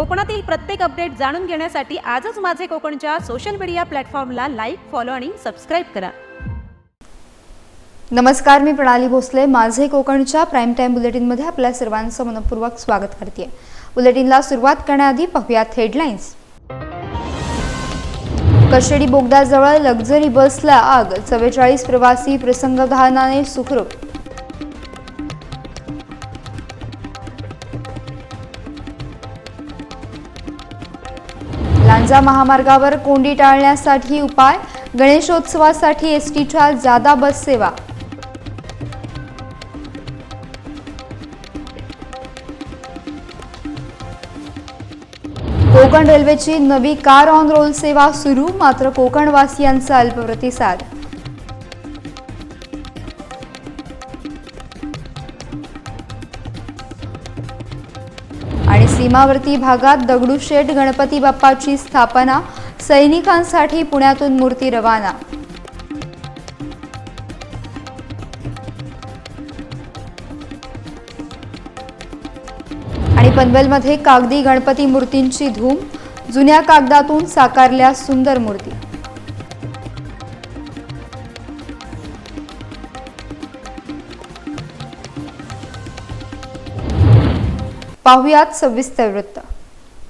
कोकणातील प्रत्येक अपडेट जाणून घेण्यासाठी आजच माझे कोकणच्या सोशल मीडिया प्लॅटफॉर्मला लाईक फॉलो आणि सबस्क्राईब करा. नमस्कार मी प्रणाली भोसले. माझे कोकणच्या प्राईम टाईम बुलेटिनमध्ये आपल्या सर्वांचं मनपूर्वक स्वागत करते बुलेटिनला सुरुवात करण्याआधी पाहूयात हेडलाईन्स कशेडी बोगद्याजवळ लक्झरी बसला आग. चव्वेचाळीस प्रवासी प्रसंगधानाने सुखरूप. लांजा महामार्गावर कोंडी टाळण्यासाठी उपाय गणेशोत्सवासाठी एस टीच्या जादा बस सेवा. कोकण रेल्वेची नवी कार ऑन रोल सेवा सुरू मात्र कोकणवासियांचा अल्प प्रतिसाद सीमावर्ती भागात दगडूशेठ गणपती बाप्पाची स्थापना सैनिकांसाठी पुण्यातून मूर्ती रवाना. आणि पनवेलमध्ये कागदी गणपती मूर्तींची धूम जुन्या कागदातून साकारल्या सुंदर मूर्ती. पाहुयात सविस्तर वृत्त.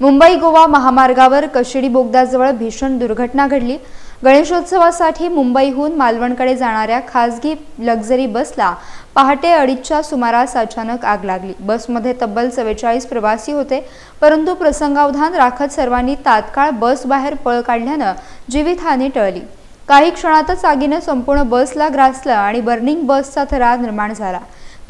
मुंबई गोवा महामार्गावर कशिडी बोगद्याजवळ भीषण दुर्घटना घडली. गणेशोत्सवासाठी मुंबईहून मालवणकडे जाणाऱ्या खासगी लक्झरी बसला पहाटे अडीचच्या सुमारास अचानक आग लागली. बसमध्ये तब्बल चव्वेचाळीस प्रवासी होते परंतु प्रसंगावधान राखत सर्वांनी तात्काळ बस बाहेर पळ काढल्यानं जीवितहानी टळली. काही क्षणातच आगीनं संपूर्ण बसला ग्रासलं आणि बर्निंग बसचा थरार निर्माण झाला.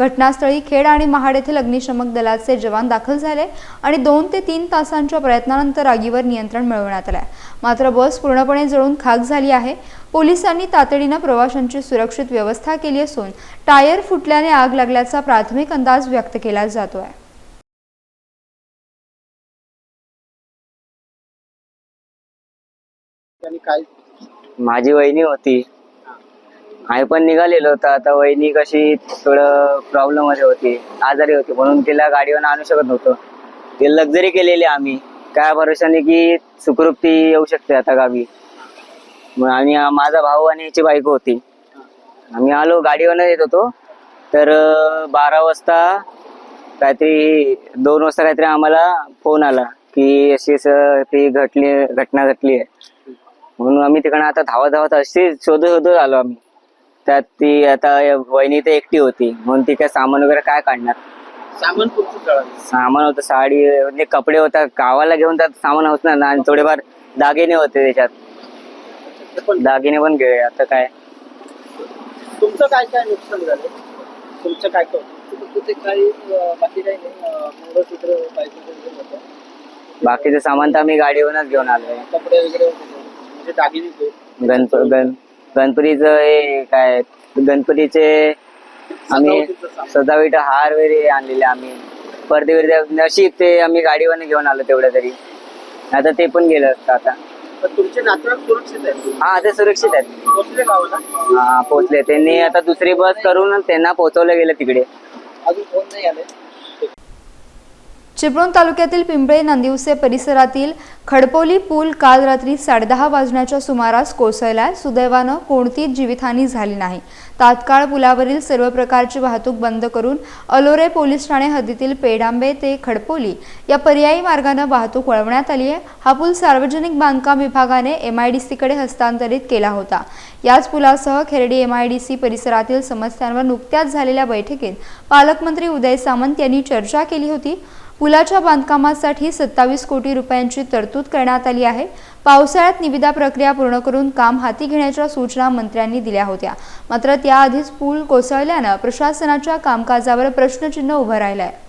घटनास्थळी खेड आणि महाड येथील अग्निशमक दलाचे जवान दाखल झाले आणि दोन ते तीन तासांच्या प्रयत्नानंतर आगीवर नियंत्रण मिळवण्यात आलं मात्र बस पूर्णपणे जळून खाक झाली आहे. पोलिसांनी तातडीनं प्रवाशांची सुरक्षित व्यवस्था केली असून टायर फुटल्याने आग लागल्याचा प्राथमिक अंदाज व्यक्त केला जातोय. माझी वहिनी होती. आई पण निघालेलो होतं. आता वहिनी कशी थोडं प्रॉब्लेममध्ये होती आजारी होती म्हणून तिला गाडीवर आणू शकत नव्हतो. ते लक्झरी केलेली आम्ही. काय भरोशाने की सुखरूप ती येऊ शकते आता गावी. मग आणि माझा भाऊ आणि याची बायको होती. आम्ही आलो गाडीवर येत होतो. तर बारा वाजता काहीतरी दोन वाजता काहीतरी आम्हाला फोन आला की अशी ती घटली घटना घटली आहे. म्हणून आम्ही तिकडं आता धावत धावत अशी शोधत शोधत आलो आम्ही. त्यात ती आता वहिनी तर एकटी होती. म्हणून ती काय सामान वगैरे काय काढणार? सामान सामान होतं साडी म्हणजे कपडे होता गावाला घेऊन त्यात सामान होत ना आणि थोडेफार दागिने होते त्याच्यात. दागिने पण घे आता काय? तुमचं काय काय नुकसान झालं? तुमचं काय काही बाकी काही मंगळसूत्र बाकीचं सामान तर आम्ही गाडीवरूनच घेऊन आलोय. कपडे वगैरे होते. म्हणजे दागिने होते. गणप गण गणपतीचं हे काय गणपतीचे आम्ही. सजावट हार वगैरे आणलेले आम्ही. पडदे वगैरे नशीब ते आम्ही गाडीवरनं घेऊन आलो तेवढं तरी. आता ते पण गेलं असतं आता. पण तुमचे नातेवाईक सुरक्षित आहेत? हा ते सुरक्षित आहेत. गावाला हा पोहोचले. त्यांनी आता दुसरी बस करून त्यांना पोहोचवलं गेलं तिकडे. अजून फोन नाही आले. चिपळूण तालुक्यातील पिंपळे नंदिवसे परिसरातील खडपोली पूल काल रात्री साडेदहा वाजण्याच्या सुमारास कोसळलाय सुदैवानं कोणतीच जीवितहानी झाली नाही. तात्काळ पुलावरील सर्व प्रकारची वाहतूक बंद करून अलोरे पोलीस ठाणे हद्दीतील पेडांबे ते खडपोली या पर्यायी मार्गानं वाहतूक वळवण्यात आली आहे. हा पूल सार्वजनिक बांधकाम विभागाने एम आय डी सीकडे हस्तांतरित केला होता. याच पुलासह Kherdi M I D C परिसरातील समस्यांवर नुकत्याच झालेल्या बैठकीत पालकमंत्री उदय सामंत यांनी चर्चा केली होती. पुलाच्या बांधकामासाठी सत्तावीस कोटी रुपयांची तरतूद करण्यात आली आहे. पावसाळ्यात निविदा प्रक्रिया पूर्ण करून काम हाती घेण्याच्या सूचना मंत्र्यांनी दिल्या होत्या. मात्र त्याआधीच पूल कोसळल्यानं प्रशासनाच्या कामकाजावर प्रश्नचिन्ह उभं राहिलं आहे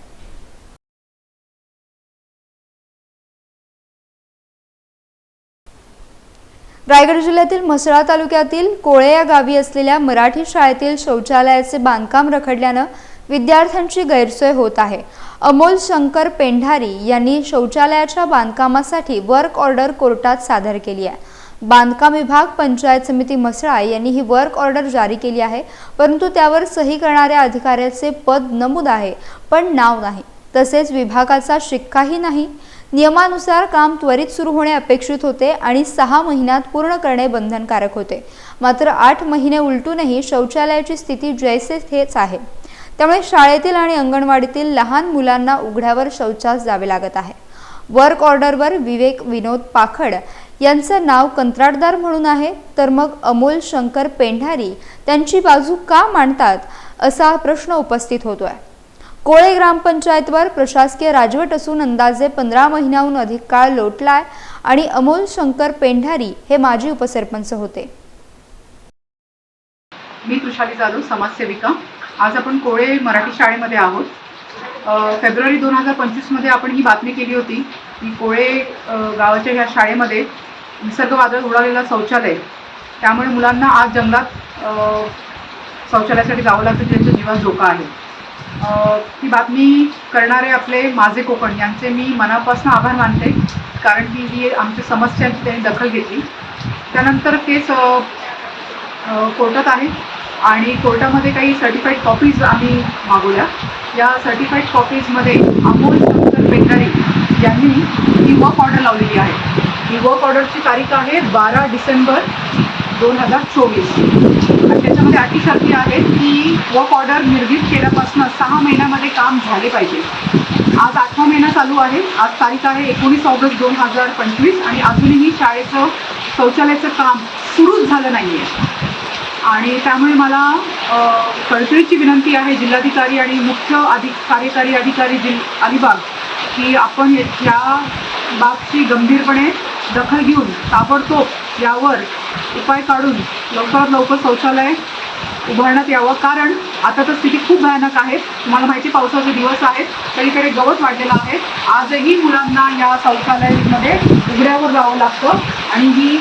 रायगड जिल्ह्यातील म्हसळा तालुक्यातील कोळे या गावी असलेल्या मराठी शाळेतील शौचालयाचे बांधकाम रखडल्यानं विद्यार्थ्यांची गैरसोय होत आहे. अमोल शंकर पेंढारी यांनी शौचालयाच्या बांधकामासाठी वर्क ऑर्डर कोर्टात सादर केली आहे. बांधकाम विभाग पंचायत समिती म्हसळा यांनी ही वर्क ऑर्डर जारी केली आहे परंतु त्यावर सही करणाऱ्या अधिकाऱ्याचे पद नमूद आहे पण नाव नाही. तसेच विभागाचा शिक्काही नाही. नियमानुसार काम त्वरित सुरू होणे अपेक्षित होते आणि सहा महिन्यात पूर्ण करणे बंधनकारक होते. मात्र आठ महिने उलटूनही शौचालयाची स्थिती जैसे थेच आहे. त्यामुळे शाळेतील आणि अंगणवाडीतील लहान मुलांना उघड्यावर शौचास जावे लागत आहे. वर्क ऑर्डरवर विवेक विनोद पाखड यांचं नाव कंत्राटदार म्हणून आहे तर मग अमोल शंकर पेंढारी त्यांची बाजू का मांडतात असा प्रश्न उपस्थित होतोय. कोळे ग्रामपंचायतवर प्रशासकीय राजवट असून अंदाजे पंधरा महिन्याहून अधिक काळ लोटलाय आणि अमोल शंकर पेंढारी हे माजी उपसरपंच होते. मी तुषाली जाधव समाजसेविका. आज आपण कोळे मराठी शाळेमध्ये आहोत. फेब्रुवारी दोन हजार पंचवीसमध्ये आपण ही बातमी केली होती की कोळे गावाच्या ह्या शाळेमध्ये निसर्ग वादळ उडालेला शौचालय. त्यामुळे मुलांना आज जंगलात शौचालयासाठी जावं लागतं त्यांचा जीवन धोका आहे. ती ही बातमी करणारे आपले माझे कोकण यांचे मी मनापासून आभार मानते कारण की ही आमच्या समस्यांची त्यांनी दखल घेतली. त्यानंतर केस कोर्टात आहे. आणि कोर्टामध्ये काही सर्टिफाईड कॉपीज आम्ही मागवल्या. या सर्टिफाईड कॉपीजमध्ये अमोल शंकर पेंढारी यांनी ही वर्क ऑर्डर लावलेली आहे. ही वर्क ऑर्डरची तारीख आहे बारा डिसेंबर दोन हजार चोवीस. आणि त्याच्यामध्ये अटी शर्ती आहेत की वर्क ऑर्डर निर्मित केल्यापासून सहा महिन्यामध्ये काम झाले पाहिजे. आज आठवा महिना चालू आहे. आज तारीख आहे एकोणीस ऑगस्ट दोन हजार पंचवीस आणि अजूनही शाळेचं शौचालयाचं काम सुरूच झालं नाही आहे आणि त्यामुळे मला कळकळीची विनंती आहे जिल्हाधिकारी आणि मुख्य अधिक कार्यकारी अधिकारी जिल अलिबाग की आपण या- बाबची गंभीरपणे दखल घेऊन ताबडतोब यावर उपाय काढून लवकरात लवकर शौचालय उभारण्यात यावं. कारण आता तर स्थिती खूप भयानक आहे. तुम्हाला माहिती पावसाचे दिवस आहेत. सगळीकडे गवत वाढलेलं आहे. आजही मुलांना या शौचालयामध्ये उघड्यावर जावं लागतं. आणि ही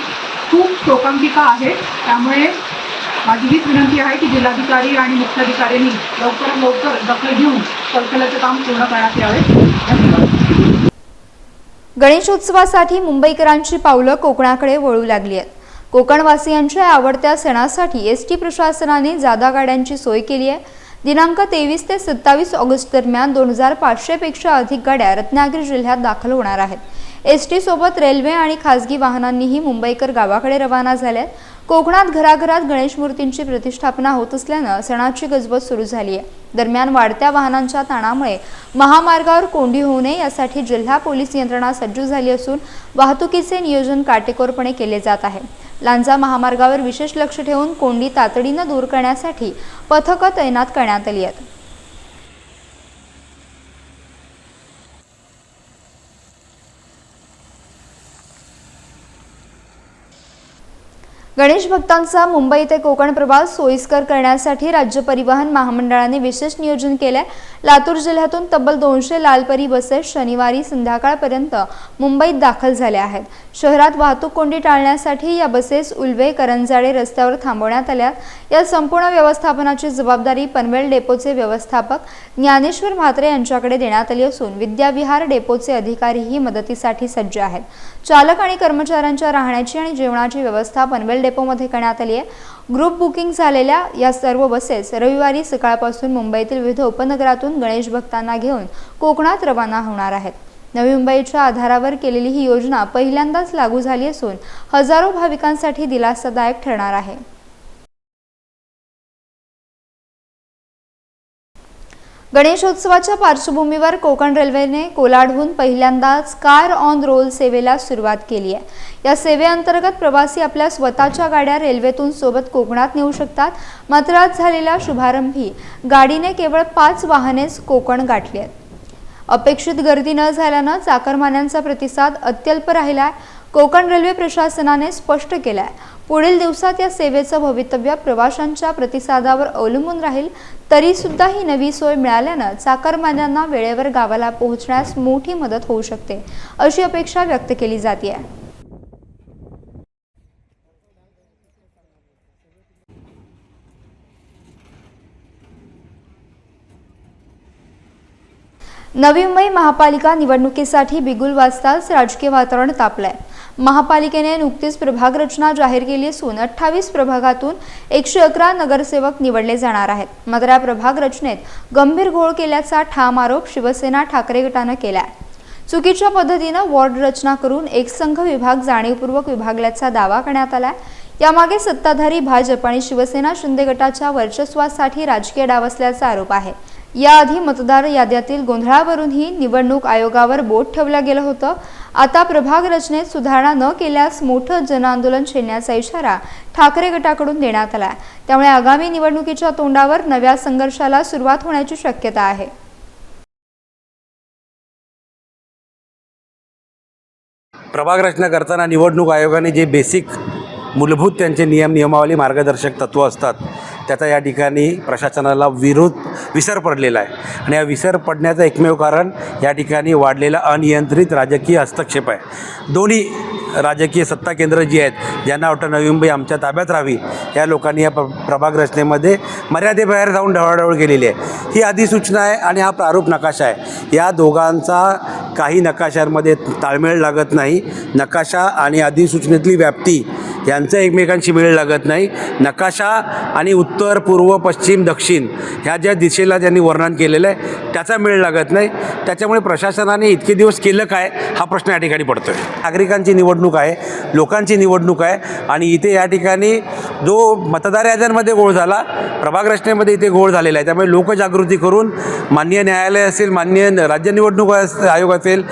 खूप शोकांकिका आहे. त्यामुळे माझी हीच विनंती आहे की जिल्हाधिकारी आणि मुख्याधिकाऱ्यांनी लवकरात लवकर दखल घेऊन शौचालयाचं काम पूर्ण करण्यात यावे. धन्यवाद गणेशोत्सवासाठी मुंबईकरांची पावलं कोकणाकडे वळू लागली आहेत. कोकणवासियांच्या आवडत्या सणासाठी एस टी प्रशासनाने जादा गाड्यांची सोय केली आहे. दिनांक तेवीस ते सत्तावीस ऑगस्ट दरम्यान दोन हजार पाचशेपेक्षा अधिक गाड्या रत्नागिरी जिल्ह्यात दाखल होणार आहेत. एस टी सोबत रेल्वे आणि खासगी वाहनांनीही मुंबईकर गावाकडे रवाना झाल्यात कोकणात घराघरात गणेश मूर्तींची प्रतिष्ठापना होत असल्यानं सणाची गजबज सुरू झाली आहे. दरम्यान वाढत्या वाहनांच्या ताणामुळे महामार्गावर कोंडी होऊ नये यासाठी जिल्हा पोलीस यंत्रणा सज्ज झाली असून वाहतुकीचे नियोजन काटेकोरपणे केले जात आहे. लांजा महामार्गावर विशेष लक्ष ठेवून कोंडी तातडीनं दूर करण्यासाठी पथकं तैनात करण्यात आली आहेत. गणेश भक्तांचा मुंबई ते कोकण प्रवास सोयीस्कर करण्यासाठी राज्य परिवहन महामंडळाने विशेष नियोजन केलंय. लातूर जिल्ह्यातून तब्बल दोनशे लालपरी बसेस शनिवारी संध्याकाळपर्यंत मुंबईत दाखल झाल्या आहेत. शहरात वाहतूक कोंडी टाळण्यासाठी या बसेस उल्वे करंजाडे रस्त्यावर थांबवण्यात आल्या या संपूर्ण व्यवस्थापनाची जबाबदारी पनवेल डेपोचे व्यवस्थापक ज्ञानेश्वर म्हात्रे यांच्याकडे देण्यात आली असून विद्याविहार डेपोचे अधिकारीही मदतीसाठी सज्ज आहेत. चालक आणि कर्मचाऱ्यांच्या राहण्याची आणि जेवणाची व्यवस्था पनवेल डेपोमध्ये करण्यात आली आहे. ग्रुप बुकिंग झालेल्या या सर्व बसेस रविवारी सकाळपासून मुंबईतील विविध उपनगरातून गणेश भक्तांना घेऊन कोकणात रवाना होणार आहेत. नवी मुंबईच्या आधारावर केलेली ही योजना पहिल्यांदाच लागू झाली असून हजारो भाविकांसाठी दिलासादायक ठरणार आहे. गणेशोत्सवाच्या पार्श्वभूमीवर कोकण रेल्वेने कोलाडहून पहिल्यांदाच कार ऑन रोल सेवेला सुरुवात केली आहे. या सेवेअंतर्गत प्रवासी आपल्या स्वतःच्या गाड्या रेल्वेतून सोबत कोकणात नेऊ शकतात. मात्र आज झालेल्या शुभारंभी गाडीने केवळ पाच वाहनेच कोकण गाठली आहेत. अपेक्षित गर्दी न झाल्यानं चाकरमान्यांचा प्रतिसाद अत्यल्प राहिलाय. कोकण रेल्वे प्रशासनाने स्पष्ट केलाय. पुढील दिवसात या सेवेचं भवितव्य प्रवाशांच्या प्रतिसादावर अवलंबून राहील. तरी सुद्धा ही नवी सोय मिळाल्यानं चाकरमान्यांना वेळेवर गावाला पोहोचण्यास मोठी मदत होऊ शकते अशी अपेक्षा व्यक्त केली जाते नवी मुंबई महापालिका निवडणुकीसाठी बिगुल वाजताच राजकीय वातावरण तापलंय. महापालिकेने नुकतीच प्रभाग रचना जाहीर केली असून अठ्ठावीस प्रभागातून एकशे अकरा नगरसेवक निवडले जाणार आहेत. मात्र या प्रभाग रचनेत गंभीर घोळ केल्याचा ठाम आरोप शिवसेना ठाकरे गटानं केलाय. चुकीच्या पद्धतीनं वॉर्ड रचना करून एकसंघ विभाग जाणीवपूर्वक विभागल्याचा दावा करण्यात आला यामागे सत्ताधारी भाजप आणि शिवसेना शिंदे गटाच्या वर्चस्वासाठी राजकीय डाव असल्याचा आरोप आहे. याआधी मतदार याद्यातील गोंधळावरूनही निवडणूक आयोगावर बोट ठेवलं गेलं होतं. आता प्रभाग रचनेत सुधारणा न केल्यास मोठं जनआंदोलन छेडण्याचा इशारा ठाकरे गटाकडून देण्यात आला त्यामुळे आगामी निवडणुकीच्या तोंडावर नव्या संघर्षाला सुरुवात होण्याची शक्यता आहे. प्रभाग रचना करताना निवडणूक आयोगाने जे बेसिक मूलभूत त्यांचे नियम नियमावली मार्गदर्शक तत्त्व असतात. त्याचा या ठिकाणी प्रशासनाला विरोध विसर पडलेला आहे. आणि या विसर पडण्याचं एकमेव कारण या ठिकाणी वाढलेला अनियंत्रित राजकीय हस्तक्षेप आहे. दोन्ही राजकीय सत्ता केंद्र जी आहेत ज्यांना वाटतं नवी मुंबई आमच्या ताब्यात राहावी या लोकांनी या प्र प्रभाग रचनेमध्ये मर्यादेबाहेर जाऊन ढवळढवळ केलेली आहे. ही अधिसूचना आहे आणि हा प्रारूप नकाशा आहे. या दोघांचा काही नकाशांमध्ये ताळमेळ लागत नाही. नकाशा आणि अधिसूचनेतली व्याप्ती यांचं एकमेकांशी मेळ लागत नाही. नकाशा आणि उत्तर पूर्व पश्चिम दक्षिण ह्या ज्या दिशेला ज्यांनी वर्णन केलेलं आहे त्याचा मेळ लागत नाही. त्याच्यामुळे प्रशासनाने इतके दिवस केलं काय हा प्रश्न या ठिकाणी पडतो आहे नागरिकांची निवडणूक आहे लोकांची निवडणूक आहे आणि इथे या ठिकाणी जो मतदार याद्यांमध्ये गोळ झाला प्रभाग रचनेमध्ये इथे गोळ झालेला आहे. त्यामुळे लोकजागृती करून मान्य न्यायालय असेल मान्य राज्य निवडणूक अस- आयोग असेल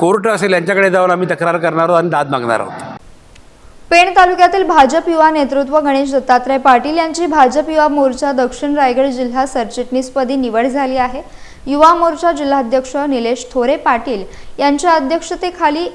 कोर्ट असेल यांच्याकडे जाऊन आम्ही तक्रार करणार आहोत आणि दाद मागणार आहोत. पेण तालुक्यातील भाजप युवा नेतृत्व गणेश दत्तात्रय पाटील यांची भाजप युवा मोर्चा दक्षिण रायगड जिल्हा सरचिटणीसपदी निवड झाली आहे. युवा मोर्चा जिल्हाध्यक्ष निलेश थोरे पाटील यांच्या अध्यक्षतेखाली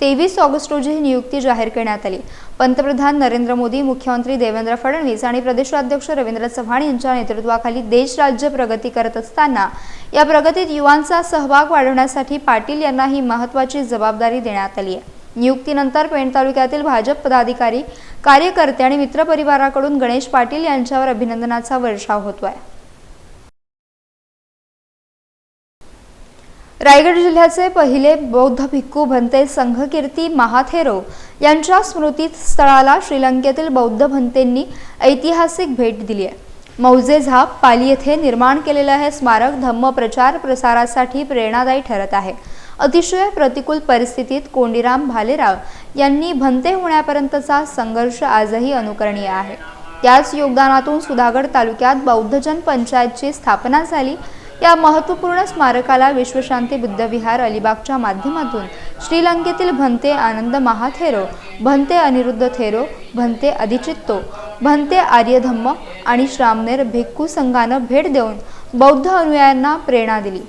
तेवीस ऑगस्ट रोजी ही नियुक्ती जाहीर करण्यात आली. पंतप्रधान नरेंद्र मोदी मुख्यमंत्री देवेंद्र फडणवीस आणि प्रदेशाध्यक्ष रवींद्र चव्हाण यांच्या नेतृत्वाखाली देश राज्य प्रगती करत असताना या प्रगतीत युवांचा सहभाग वाढवण्यासाठी पाटील यांना ही महत्त्वाची जबाबदारी देण्यात आली आहे. नियुक्तीनंतर पेण तालुक्यातील भाजप पदाधिकारी कार्यकर्ते आणि मित्रपरिवाराकडून गणेश पाटील यांच्यावर अभिनंदनाचा वर्षाव होतोय. रायगड जिल्ह्याचे पहिले बौद्ध भिक्खू भंते संघकीर्ती महाथेरो यांच्या स्मृतीस्थळाला श्रीलंकेतील बौद्ध भंतेंनी ऐतिहासिक भेट दिली आहे मौजे झाप पाली येथे निर्माण केलेलं हे स्मारक धम्म प्रचार प्रसारासाठी प्रेरणादायी ठरत आहे. अतिशय प्रतिकूल परिस्थितीत कोंडीराम भालेराव यांनी भंते होण्यापर्यंतचा संघर्ष आजही अनुकरणीय आहे. त्याच योगदानातून सुधागड तालुक्यात बौद्धजन पंचायतची स्थापना झाली. या महत्त्वपूर्ण स्मारकाला विश्वशांती बुद्धविहार अलिबागच्या माध्यमातून श्रीलंकेतील भंते आनंद महाथेरो भंते अनिरुद्ध थेरो भंते अधिचित्तो भंते आर्यधम्म आणि श्रामनेर भिक्खू संघानं भेट देऊन बौद्ध अनुयायांना प्रेरणा दिली.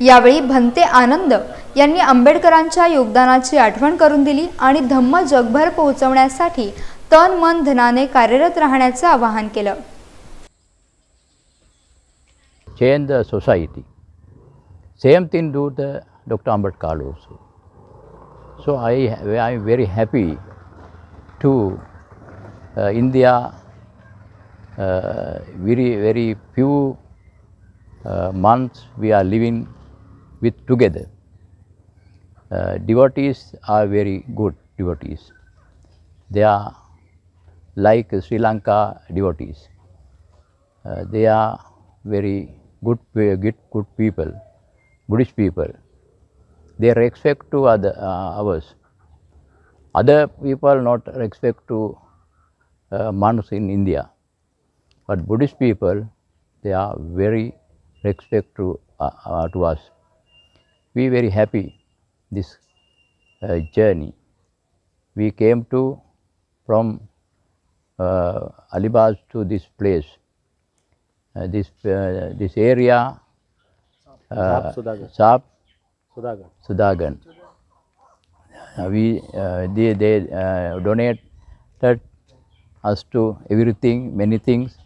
यावेळी भंते आनंद यांनी आंबेडकरांच्या योगदानाची आठवण करून दिली आणि धम्म जगभर पोहोचवण्यासाठी तन मन धनाने कार्यरत राहण्याचं आवाहन केलं. Change the society. Same thing do the doctor Ambedkar also so. I I am very happy to India very very few months we are living with together Uh, devotees are very good devotees. They are like Sri Lanka devotees. Uh, they are very good, good, good people, Buddhist people. They respect to other uh, ours. Other people not respect to uh, monks in India, but Buddhist people they are very respect to uh, uh, to us. We very happy this uh, journey. We came to from uh, Alibaz to this place, uh, this uh, this area, uh, Sap Sudagan. Sudagan. Uh, we uh, they they uh, donated us to everything, many things,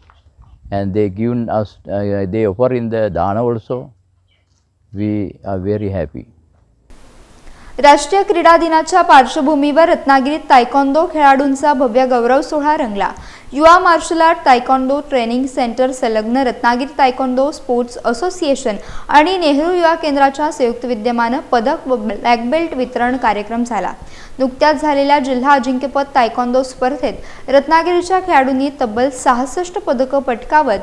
and they given us uh, they offer in the dana also. We are very happy. राष्ट्रीय क्रीडा दिनाच्या पार्श्वभूमीवर रत्नागिरीत तायकोंदो खेळाडूंचा भव्य गौरव सोहळा रंगला. युवा martial art taekwondo training centre संलग्न रत्नागिरी तायकॉन्डो स्पोर्ट्स असोसिएशन आणि नेहरू युवा केंद्राच्या संयुक्त विद्यमानं पदक व ब्लॅक बेल्ट वितरण कार्यक्रम झाला. नुकत्याच झालेल्या जिल्हा अजिंक्यपद तायकॉन्डो स्पर्धेत रत्नागिरीच्या खेळाडूंनी तब्बल सहासष्ट पदकं पटकावत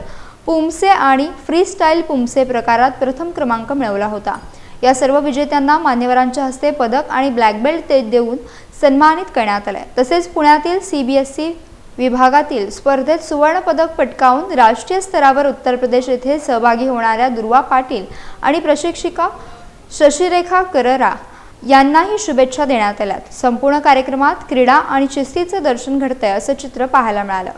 पुमसे आणि फ्री स्टाईल पुमसे प्रकारात प्रथम क्रमांक मिळवला होता. या सर्व विजेत्यांना मान्यवरांच्या हस्ते पदक आणि ब्लॅक बेल्ट ते देऊन सन्मानित करण्यात आलं तसेच पुण्यातील सी बी एस ई विभागातील स्पर्धेत सुवर्ण पदक पटकावून राष्ट्रीय स्तरावर उत्तर प्रदेश येथे सहभागी होणाऱ्या दुर्वा पाटील आणि प्रशिक्षिका शशिरेखा कररा यांनाही शुभेच्छा देण्यात आल्यात. संपूर्ण कार्यक्रमात क्रीडा आणि शिस्तीचं दर्शन घडतंय असं चित्र पाहायला मिळालं.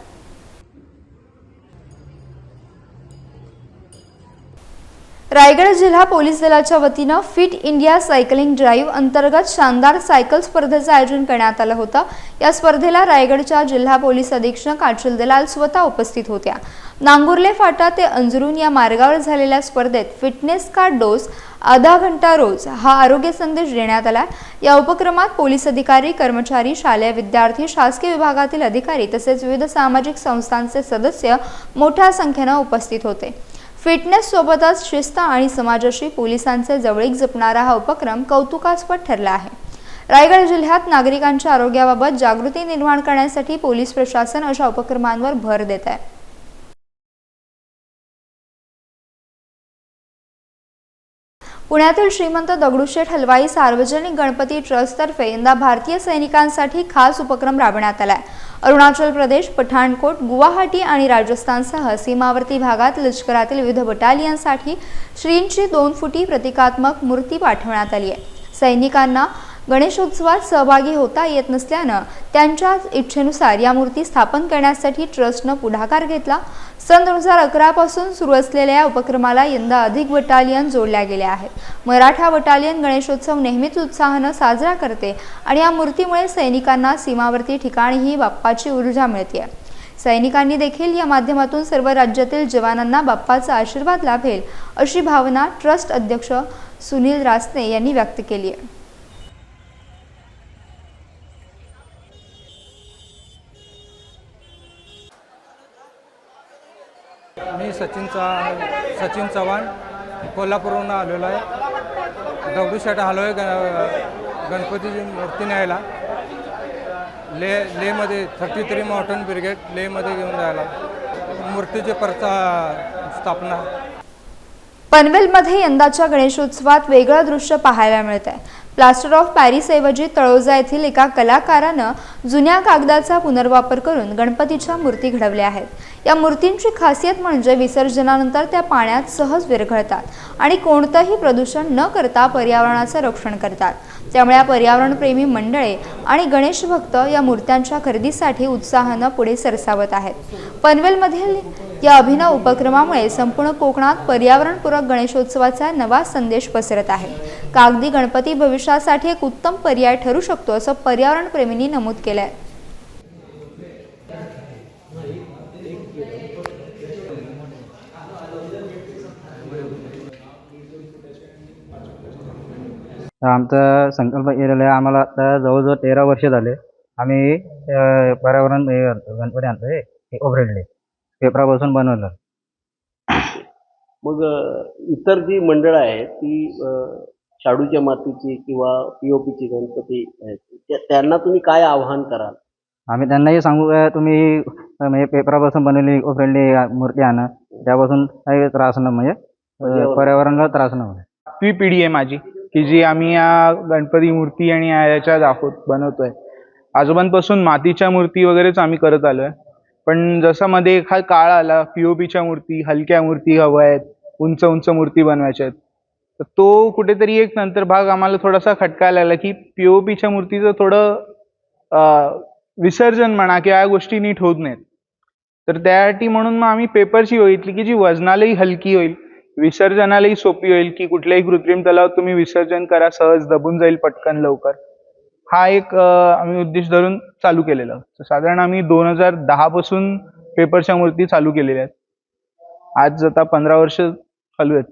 रायगड जिल्हा पोलीस दलाच्या वतीनं फिट इंडिया सायकलिंग ड्राईव्ह अंतर्गत शानदार सायकल स्पर्धेचं आयोजन करण्यात आलं होतं. या स्पर्धेला रायगडच्या जिल्हा पोलीस अधीक्षक आचल दलाल स्वतः उपस्थित होत्या. नांगुर्ले फाटा ते अंजरून या मार्गावर झालेल्या स्पर्धेत फिटनेस का डोस आधा घंटा रोज हा आरोग्य संदेश देण्यात आला. या उपक्रमात पोलीस अधिकारी कर्मचारी शालेय विद्यार्थी शासकीय विभागातील अधिकारी तसेच विविध सामाजिक संस्थांचे सदस्य मोठ्या संख्येनं उपस्थित होते. फिटनेस सोबतच शिस्त आणि समाजाशी पोलिसांचे जवळीक जपणारा हा उपक्रम कौतुकास्पद ठरला आहे. रायगड जिल्ह्यात नागरिकांच्या आरोग्याबाबत जागृती निर्माण करण्यासाठी पोलीस प्रशासन अशा उपक्रमांवर भर देत आहे. पुण्यातील श्रीमंत दगडूशेठ हलवाई सार्वजनिक गणपती ट्रस्टतर्फे यंदा भारतीय सैनिकांसाठी खास उपक्रम राबवण्यात आलाय. अरुणाचल प्रदेश पठाणकोट गुवाहाटी आणि राजस्थानसह सीमावर्ती भागात लष्करातील विविध बटालियनसाठी श्रींची दोन फुटी प्रतिकात्मक मूर्ती पाठवण्यात आली आहे. सैनिकांना गणेशोत्सवात सहभागी होता येत नसल्यानं त्यांच्या इच्छेनुसार या मूर्ती स्थापन करण्यासाठी ट्रस्टनं पुढाकार घेतला. सन दोन हजार अकरापासून सुरू असलेल्या या उपक्रमाला यंदा अधिक बटालियन जोडल्या गेल्या आहेत. मराठा बटालियन गणेशोत्सव नेहमीच उत्साहानं साजरा करते आणि या मूर्तीमुळे सैनिकांना सीमावर्ती ठिकाणीही बाप्पाची ऊर्जा मिळते. सैनिकांनी देखील या माध्यमातून सर्व राज्यातील जवानांना बाप्पाचा आशीर्वाद लाभेल अशी भावना ट्रस्ट अध्यक्ष सुनील रासने यांनी व्यक्त केली आहे. सचिन चा सचिन चव्हाण कोल्हापूरहून आलेलो आहे. दगडूशेठ हलवाई ग गणपतीची मूर्ती न्यायला ले लेमध्ये थर्टी थ्री माउंटन ब्रिगेड लेमध्ये घेऊन जायला. मूर्तीची परचा स्थापना. पनवेलमध्ये यंदाच्या गणेशोत्सवात वेगळं दृश्य पाहायला मिळत आहे प्लास्टर ऑफ पॅरिसऐवजी तळोजा येथील एका कलाकारानं जुन्या कागदाचा पुनर्वापर करून गणपतीच्या मूर्ती घडवल्या आहेत. या मूर्तींची खासियत म्हणजे विसर्जनानंतर त्या पाण्यात सहज विरघळतात आणि कोणतंही प्रदूषण न करता पर्यावरणाचं रक्षण करतात. त्यामुळे या पर्यावरणप्रेमी मंडळे आणि गणेश भक्त या मूर्त्यांच्या खरेदीसाठी उत्साहानं पुढे सरसावत आहेत. पनवेलमधील या अभिनव उपक्रमामुळे संपूर्ण कोकणात पर्यावरणपूरक गणेशोत्सवाचा नवा संदेश पसरत आहे. कागदी गणपती भविष्यासाठी एक उत्तम पर्याय ठरू शकतो असं पर्यावरणप्रेमींनी नमूद केलं आहे आमचा संकल्प केलेला आहे आम्हाला आता जवळजवळ तेरा वर्ष झाले. आम्ही पर्यावरण हे आणतो, गणपती आणतो हे ओब्रेडले पेपरापासून बनवलं. मग इतर जी मंडळं आहेत ती शाडूच्या मातीची किंवा पीओपीची गणपती आहेत त्यांना तुम्ही काय आव्हान कराल? आम्ही त्यांनाही सांगू का तुम्ही म्हणजे पेपरापासून बनवलेली इको फ्रेंडली मूर्ती आणा. त्यापासून काही त्रास न म्हणजे पर्यावरणाला त्रास न होईल ती पिढी आहे माझी. की जी आम्ही या गणपती मूर्ती आणि याच्या दाखवत बनवतोय. आजोबांपासून मातीच्या मूर्ती वगैरेच आम्ही करत आलोय. पण जसं मध्ये हा काळ आला पीओपीच्या मूर्ती हलक्या मूर्ती हव्या आहेत उंच उंच मूर्ती बनवायच्या आहेत. तर तो कुठेतरी एक नंतर भाग आम्हाला थोडासा खटकायला लागला की पीओपीच्या मूर्तीचं थोडं विसर्जन म्हणा किंवा या गोष्टी नीट होत नाहीत. तर त्यासाठी म्हणून मग आम्ही पेपरची बघितली की जी वजनालाही हलकी होईल विसर्जनालाही सोपी होईल की कुठल्याही कृत्रिम तलावात तुम्ही विसर्जन करा सहज दबून जाईल पटकन लवकर. हा एक आम्ही उद्देश धरून चालू केलेला. तर साधारण आम्ही दोन हजार दहा पासून पेपरच्या मूर्ती चालू केलेल्या आहेत. आज आता पंधरा वर्ष चालू आहेत.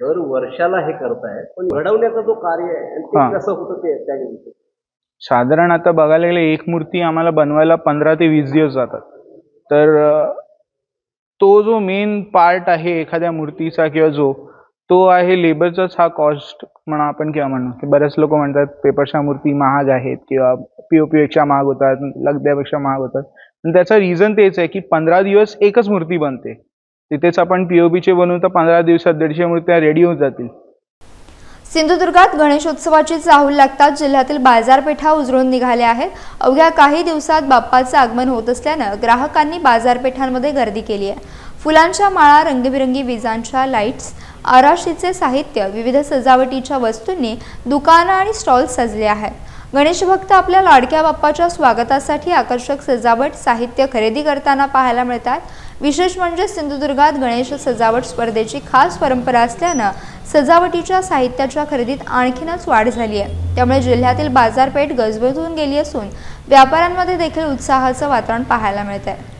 दर वर्षाला हे करताय पण घडवण्याचा जो कार्य आहे आणि. ते कसं होतं ते त्याविषयी साधारण आता बघायला गेले एक मूर्ती आम्हाला बनवायला पंधरा ते वीस दिवस जातात. तर तो जो मेन पार्ट आहे एखाद्या मूर्तीचा किंवा जो तो आहे लेबरचाच हा कॉस्ट म्हणा आपण किंवा म्हणू. की बरेच लोक म्हणतात पेपरच्या मूर्ती महाग आहेत किंवा पी ओ पीपेक्षा महाग होतात लगद्यापेक्षा महाग होतात. आणि त्याचं रिझन तेच आहे की पंधरा दिवस एकच मूर्ती बनते. तिथेच आपण पी ओ पीचे बनवू तर पंधरा दिवसात दीडशे मूर्त्या रेडी होऊन जातील. सिंधुदुर्गात गणेशोत्सवाची चाहूल लागताच जिल्ह्यातील बाजारपेठा उजळून निघाल्या आहेत. अवघ्या काही दिवसात बाप्पाचं आगमन होत असल्यानं ग्राहकांनी बाजारपेठांमध्ये गर्दी केली आहे. फुलांच्या माळा रंगीबिरंगी विजांच्या लाईट्स आराशीचे साहित्य विविध सजावटीच्या वस्तूंनी दुकानं आणि स्टॉल्स सजले आहेत. गणेशभक्त आपल्या लाडक्या बाप्पाच्या स्वागतासाठी आकर्षक सजावट साहित्य खरेदी करताना पाहायला मिळतात. विशेष म्हणजे सिंधुदुर्गात गणेश सजावट स्पर्धेची खास परंपरा असल्यानं सजावटीच्या साहित्याच्या खरेदीत आणखीनच वाढ झाली आहे. त्यामुळे जिल्ह्यातील बाजारपेठ गजबजून गेली असून व्यापाऱ्यांमध्ये देखील उत्साहाचं वातावरण पाहायला मिळत आहे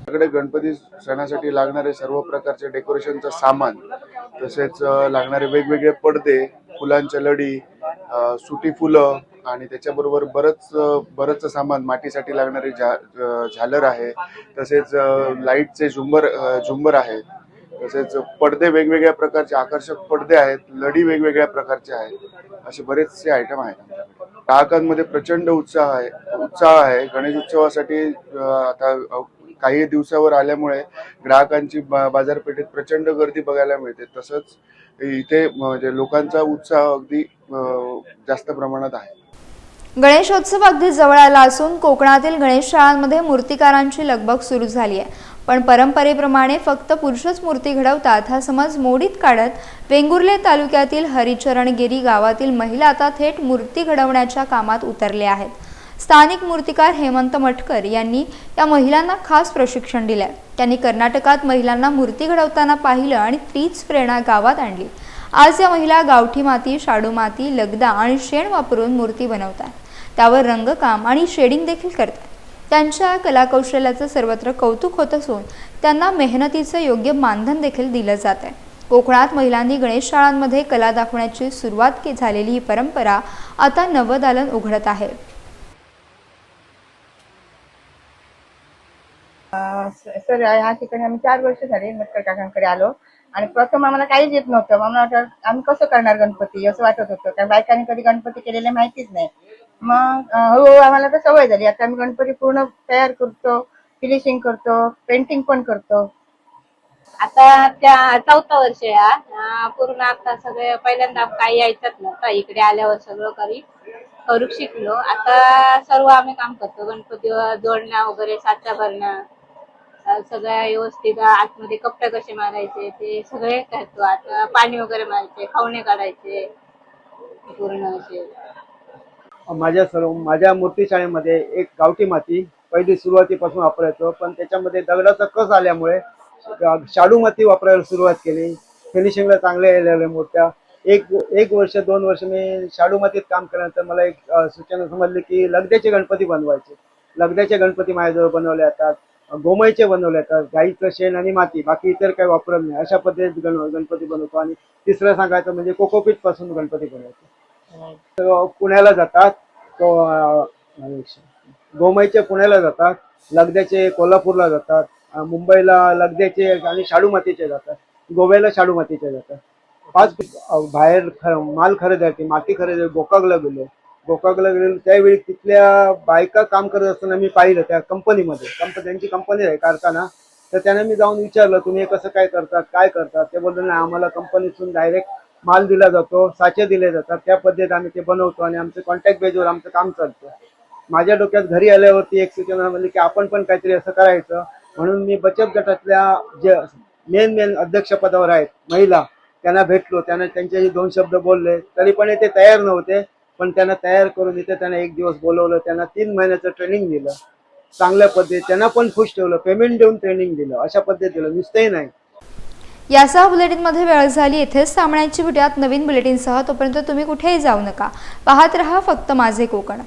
आपल्याकडे गणपती सणासाठी लागणारे सर्व प्रकारचे डेकोरेशनचं सामान तसेच लागणारे वेगवेगळे पडदे फुलांच्या लढी सुटी फुलं आणि त्याच्याबरोबर बरंच बरंच सामान मातीसाठी लागणारे झा झालर आहे. तसेच लाईटचे झुंबर झुंबर आहेत तसेच पडदे वेगवेगळ्या प्रकारचे आकर्षक पडदे आहेत लढी वेगवेगळ्या प्रकारचे आहेत. असे बरेचसे आयटम आहेत ग्राहकांमध्ये प्रचंड उत्साह आहे उत्साह आहे. गणेश उत्सवासाठी आता काही दिवसावर आल्यामुळे ग्राहकांची बा- बाजारपेठेत प्रचंड गर्दी बघायला मिळते. तसंच इथे म्हणजे लोकांचा उत्साह अगदी जास्त प्रमाणात आहे. गणेशोत्सव अगदी जवळ आला असून कोकणातील गणेश शाळांमध्ये मूर्तिकारांची लगबग सुरू झाली आहे पण परंपरेप्रमाणे फक्त पुरुषच मूर्ती घडवतात हा समज मोडीत काढत वेंगुर्ले तालुक्यातील हरिचरणगिरी गावातील महिला आता थेट मूर्ती घडवण्याच्या कामात उतरल्या आहेत. स्थानिक मूर्तिकार हेमंत मटकर यांनी या महिलांना खास प्रशिक्षण दिले त्यांनी कर्नाटकात महिलांना मूर्ती घडवताना पाहिलं आणि तीच प्रेरणा गावात आणली. आज या महिला गावठी माती शाडू माती लगदा आणि शेण वापरून मूर्ती बनवतात. त्यावर रंगकाम आणि शेडिंग देखील करतात. त्यांच्या कलाकौशल्याचं सर्वत्र कौतुक होत असून त्यांना मेहनतीचं योग्य मानधन देखील दिलं जात आहे. कोकणात महिलांनी गणेश शाळांमध्ये कला दाखवण्याची सुरुवात झालेली ही परंपरा आता नवदालन उघडत आहे. सर ह्या ठिकाणी आम्ही चार वर्ष झाले मटकर काकांकडे आलो. आणि प्रथम आम्हाला काहीच येत नव्हतं. आम्हाला वाटत आम्ही कसं करणार गणपती? असं वाटत होतं. कारण बायकांनी कधी गणपती केलेले माहितीच नाही. मग हळूहळू आम्हाला तर सवय झाली. आता आम्ही गणपती पूर्ण तयार करतो फिनिशिंग करतो पेंटिंग पण करतो. आता त्या चौथा वर्ष या. पूर्ण आता सगळे पहिल्यांदा काही यायचंच नव्हतं. इकडे आल्यावर सगळं करी करू शिकलो. आता सर्व आम्ही काम करतो. गणपती जोडण्या वगैरे साचा भरणं. सगळ्या व्यवस्थित आतमध्ये कपडे कसे मारायचे ते सगळे करतो आता पाणी वगैरे मारायचे खावणे काढायचे पूर्ण असे. माझ्या सर्व माझ्या मूर्ती शाळेमध्ये एक गावठी माती पहिली सुरुवातीपासून वापरायचो पण त्याच्यामध्ये दगडाचा कस आल्यामुळे शाडू माती वापरायला सुरुवात केली. फिनिशिंगला चांगल्या आलेल्या मूर्त्या. एक एक वर्ष दोन वर्ष मी शाडू मातीत काम केल्यानंतर मला एक सूचना समजली की लगद्याचे गणपती बनवायचे. लगद्याचे गणपती माझ्याजवळ बनवले जातात. गोमईचे बनवले तर गाईचं शेण आणि माती बाकी इतर काही वापरत नाही. अशा पद्धतीत गण गणपती बनवतो. आणि तिसरं सांगायचं म्हणजे कोकोपीटपासून गणपती बनवतो. तर पुण्याला जातात. गोमयचे पुण्याला जातात. लगद्याचे कोल्हापूरला जातात. मुंबईला लगद्याचे आणि शाडू मातीचे जातात. गोव्याला शाडू मातीचे जातात. पाच बाहेर माल खरेदी माती खरेदी गोकाकला गेलो. गोकाकला गेलो त्यावेळी तिथल्या बायका काम करत असताना मी पाहिलं त्या कंपनीमध्ये. कंप त्यांची कंपनी आहे कारखाना तर त्यांना मी जाऊन विचारलं तुम्ही हे कसं काय करतात? काय करतात? ते बोलले नाही आम्हाला कंपनीतून डायरेक्ट माल दिला जातो साचे दिले जातात. त्या पद्धतीत आम्ही ते बनवतो आणि आमचं कॉन्टॅक्ट बेजवर आमचं काम चालतं. माझ्या डोक्यात घरी आल्यावरती एक सूचना म्हणली की आपण पण काहीतरी असं करायचं. म्हणून मी बचत गटातल्या जे मेन मेन अध्यक्षपदावर आहेत महिला त्यांना भेटलो. त्यांना त्यांच्याशी दोन शब्द बोलले. तरी पण ते तयार नव्हते. पण त्यांना तयार करून इथे त्यांना एक दिवस बोलवलं त्यांना तीन महिन्याचं ट्रेनिंग दिलं. चांगल्या पद्धतीत त्यांना पण खुश ठेवलं पेमेंट देऊन ट्रेनिंग दिलं. अशा पद्धतीला नुसतंही नाही. यासह बुलेटिनमध्ये वेळ झाली. इथेच सामन्यांची भेटूयात नवीन बुलेटिनसह तोपर्यंत तुम्ही कुठेही जाऊ नका. पाहत रहा फक्त माझे कोकण.